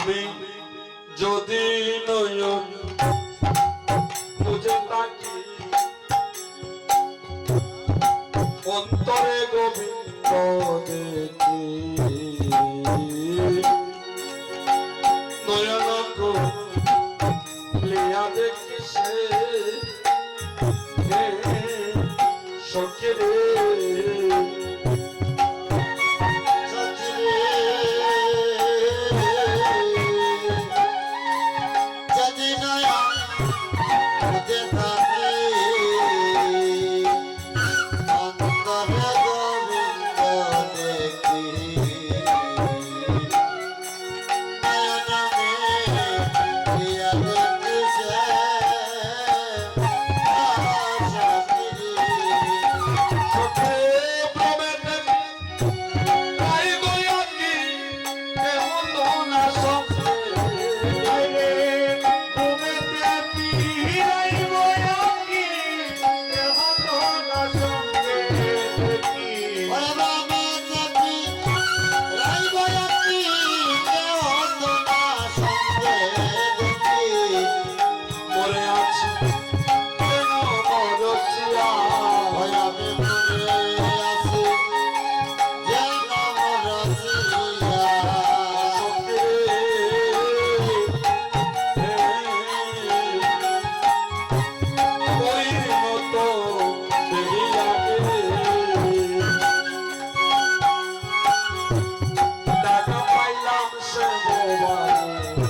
আমি যদি নয়ন বুঝে থাকি অন্তরে গোবিন্দ দেখি। নয়ন লিয়া দেখি সে Deus.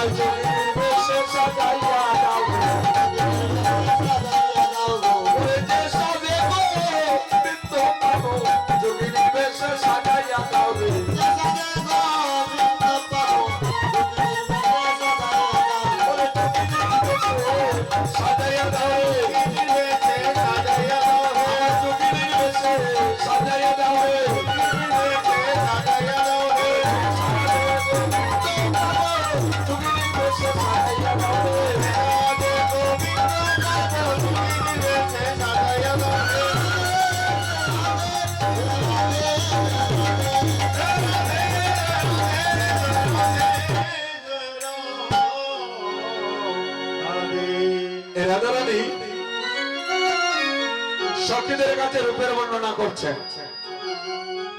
Thank you. ব্যক্তিদের কাছে রূপের বর্ণনা করছেন।